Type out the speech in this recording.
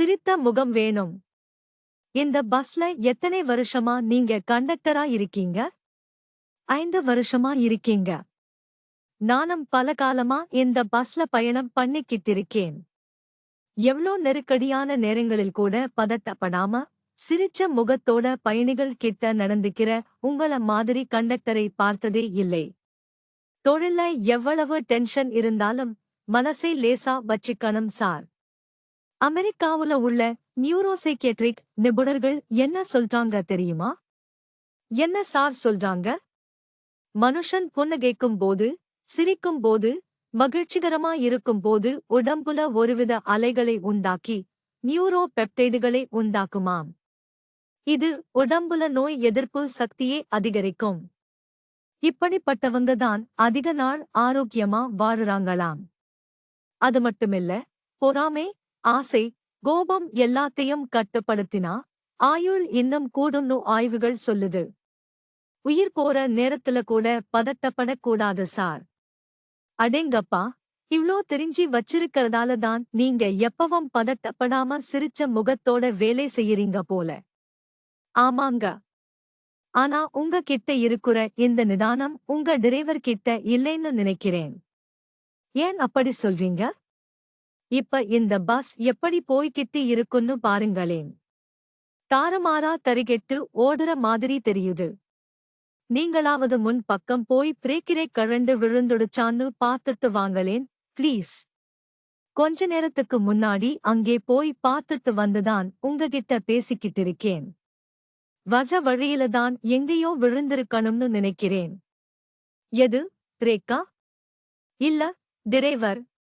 சிரித்த முகம் வேணும். இந்த பஸ்ல எத்தனை வருஷமா நீங்க கண்டக்டரா இருக்கீங்க? ஐந்து வருஷமா இருக்கீங்க. நானும் பல காலமா இந்த பஸ்ல பயணம் பண்ணிக்கிட்டு இருக்கேன் எவ்ளோ நெருக்கடியான நேரங்களில் கூட பதட்டப்படாம சிரிச்ச முகத்தோட பயணிகள் கிட்ட நடந்துக்கிற உங்கள மாதிரி கண்டக்டரை பார்த்ததே இல்லை. தொழில எவ்வளவு டென்ஷன் இருந்தாலும் மனசை லேசா வச்சிக்கணும் சார். அமெரிக்காவுல உள்ள நியூரோசைக்கேட்ரிக் நிபுணர்கள் என்ன சொல்றாங்க தெரியுமா? என்ன சார் சொல்றாங்க? மனுஷன் புன்னகைக்கும் போது சிரிக்கும் போது மகிழ்ச்சிகரமா இருக்கும் போது உடம்புல ஒருவித அலைகளை உண்டாக்கி நியூரோ பெப்டைடுகளை உண்டாக்குமாம். இது உடம்புல நோய் எதிர்ப்பு சக்தியை அதிகரிக்கும். இப்படிப்பட்டவங்க தான் அதிக நாள் ஆரோக்கியமா வாழுறாங்களாம். அது மட்டுமில்ல பொறாமை ஆசை கோபம் எல்லாத்தையும் கட்டுப்படுத்தினா ஆயுள் இன்னும் கூடும்னு ஆய்வுகள் சொல்லுது. உயிர் போற நேரத்துல கூட பதட்டப்படக்கூடாது சார். அடேங்கப்பா இவ்ளோ தெரிஞ்சு வச்சிருக்கறதால தான் நீங்க எப்பவும் பதட்டப்படாம சிரிச்ச முகத்தோட வேலை செய்யறீங்க போல. ஆமாங்க. ஆனா உங்க கிட்ட இருக்கிற இந்த நிதானம் உங்க டிரைவர் கிட்ட இல்லைன்னு நினைக்கிறேன். ஏன் அப்படி சொல்றீங்க? இப்ப இந்த பஸ் எப்படி போய்கிட்டு இருக்குன்னு பாருங்களேன். தாறுமாறா தருகெட்டு ஓடுற மாதிரி தெரியுது. நீங்களாவது முன் பக்கம் போய் பிரேக்கிரை கழண்டு விழுந்துடுச்சான்னு பார்த்துட்டு வாங்களேன் ப்ளீஸ் கொஞ்ச நேரத்துக்கு முன்னாடி அங்கே போய் பார்த்துட்டு வந்துதான் உங்ககிட்ட பேசிக்கிட்டு இருக்கேன். வஜ வழியில தான் எங்கேயோ விழுந்திருக்கணும்னு நினைக்கிறேன். எது பிரேக்கா இல்ல டிரைவர்